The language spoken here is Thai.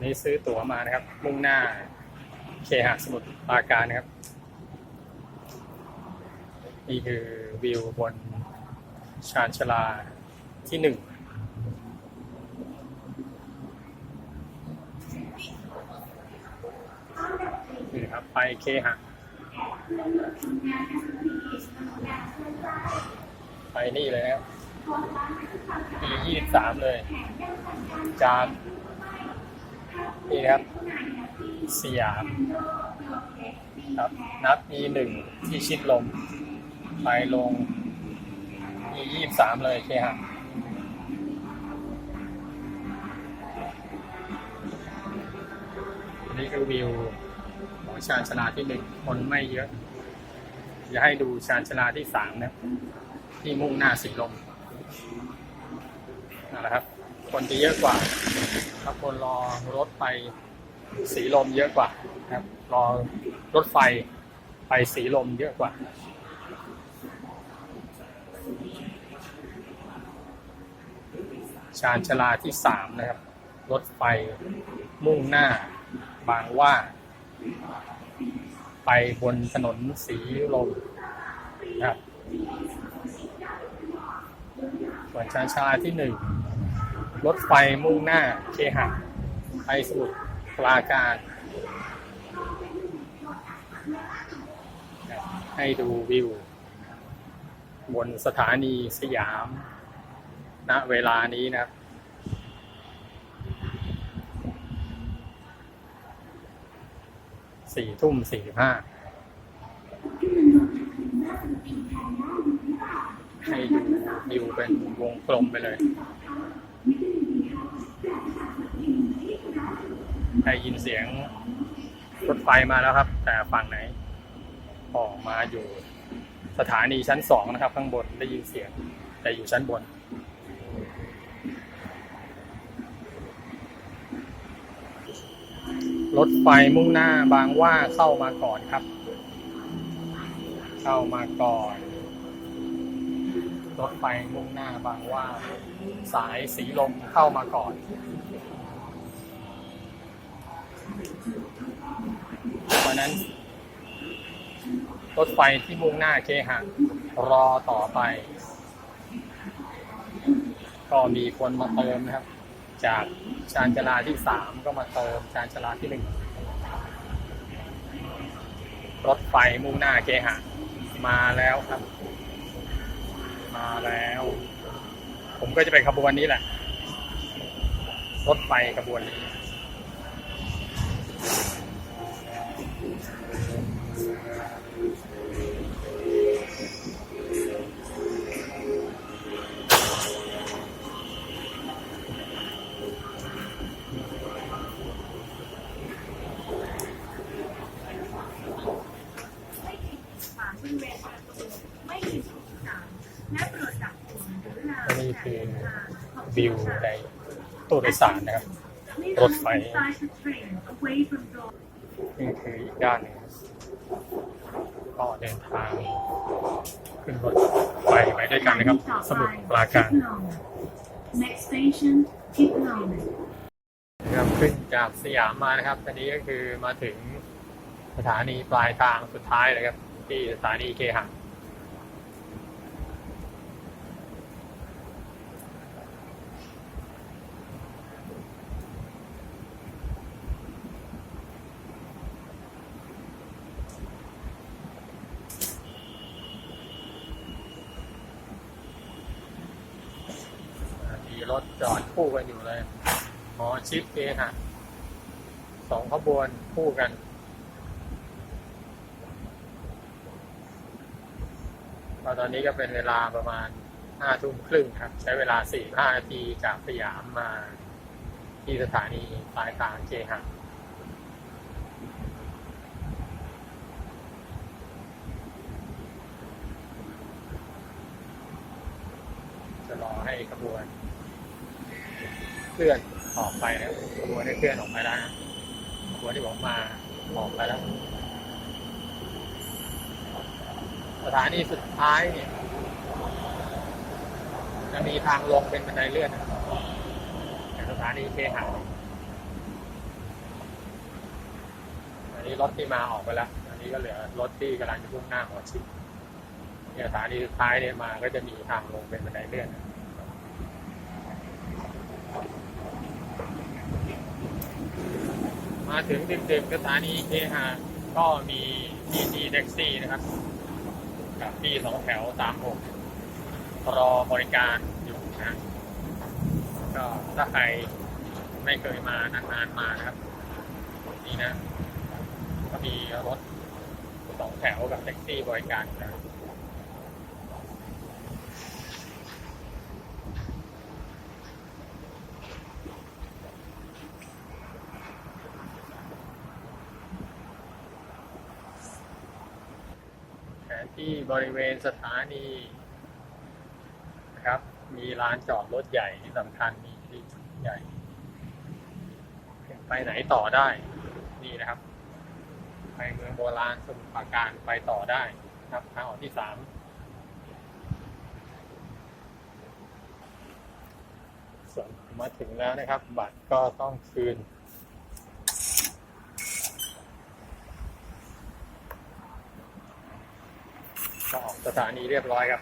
นนี้ซื้อตั๋วมานะครับ มุ่งหน้าเคหะสมุทรปราการนะครับ นี่คือวิวบนชานชลาที่หนึ่งนี่ครับไปเคหะไปนี่เลยนะครับปียี่สิบสามเลย จาก นี่ครับสยามครับนับมีหนึ่งที่ชิดลม ไปลงมียี่สิบสามเลยเคหะอันนี่คือวิวของชานชลาที่หนึ่งคนไม่เยอะ จะให้ดูชานชลาที่สามนะที่มุ่งหน้าสีลมนั่นแหละครับ คนจะเยอะกว่า ครับคนรอรถไปสีลมเยอะกว่าครับ รอรถไฟไปสีลมเยอะกว่าชานชาลาที่สามนะครับ รถไฟมุ่งหน้าบางว่า ไปบนถนนสีลมนะครับส่วนชานชาลาที่หนึ่ง รถไฟมุ่งหน้าเคหะไปสมุทรปราการ ให้ดูวิว บนสถานีสยาม ณ เวลานี้นะครับสี่ทุ่มสี่ห้าให้ดูวิวเป็นวงกลมไปเลย ได้ยินเสียงรถไฟมาแล้วครับ แต่ฝั่งไหน ออกมาอยู่สถานีชั้นสองนะครับ ข้างบนได้ยินเสียง แต่อยู่ชั้นบน รถไฟมุ่งหน้าบางว่าเข้ามาก่อนครับ เข้ามาก่อน รถไฟมุ่งหน้าบางว่า สายสีลมเข้ามาก่อน นั้นรถไฟที่มุ่งหน้าเคหะรอต่อไป ก็มีคนมาเติมนะครับ จากชานชลาที่สามก็มาเติมชานชลาที่หนึ่งรถไฟมุ่งหน้าเคหะมาแล้วครับ มาแล้ว ผมก็จะไปขบวนนี้แหละ รถไฟขบวนนี้ นนี้คือวิวในตู้โดยสารนะครับ รถไฟ นี่คืออีกด้านหนึ่งก็เดินทาง ขึ้นรถไฟไปด้วยกันนะครับ สมุทรปราการ Next station ทิพลงนะครับขึ้นจากสยามมานะครับอันนี้ก็คือมาถึงสถานีปลายทางสุดท้ายเลยครับ ที่สถานีเคหะมี รถจอดคู่กันอยู่เลยหมอชิดเคหะสองขบวนคู่กันตอนนี้ก็เป็นเวลาประมาณห้าทุ่มครึ่งครับ ใช้เวลาสี่ห้านาทีจากสยามมาที่สถานีปลายทางเคหะจะรอให้ขบวน ลื่อนออกไปนะขบวนได้เคลื่อนออกไปแล้วนะขบวที่ผมมาออกไปแล้ว สถานีสุดท้ายเนี่ยจะมีทางลงเป็นบันไดเลื่อนนะสถานีเคหะอันนี้รถที่มาออกไปแล้ว อันนี้ก็เหลือรถที่กำลังจะพุ่งหน้าหัวชิดเนี่ยสถานีสุดท้ายเนี่ยมาก็จะมีทางลงเป็นบันไดเลื่อน มาถึงเดึกๆสถานีเคหะก็มีทีทีแท็กซี่นะครับกับที่สองแถวสามหกรอบริการอยู่นะก็ถ้าใครไม่เคยมานานๆมานะครับนี่นะ ก็มีรถสองแถวกับแท็กซี่บริการนะ ที่บริเวณสถานีนะครับ มีลานจอดรถใหญ่ที่สำคัญมีที่ใหญ่ ไปไหนต่อได้ นี่นะครับ ไปเมืองโบราณสมุทรปราการไปต่อได้นะครับทางออกที่สามส่วนมาถึงแล้วนะครับ บัตรก็ต้องคืน ก็ออก สถานีเรียบร้อยครับ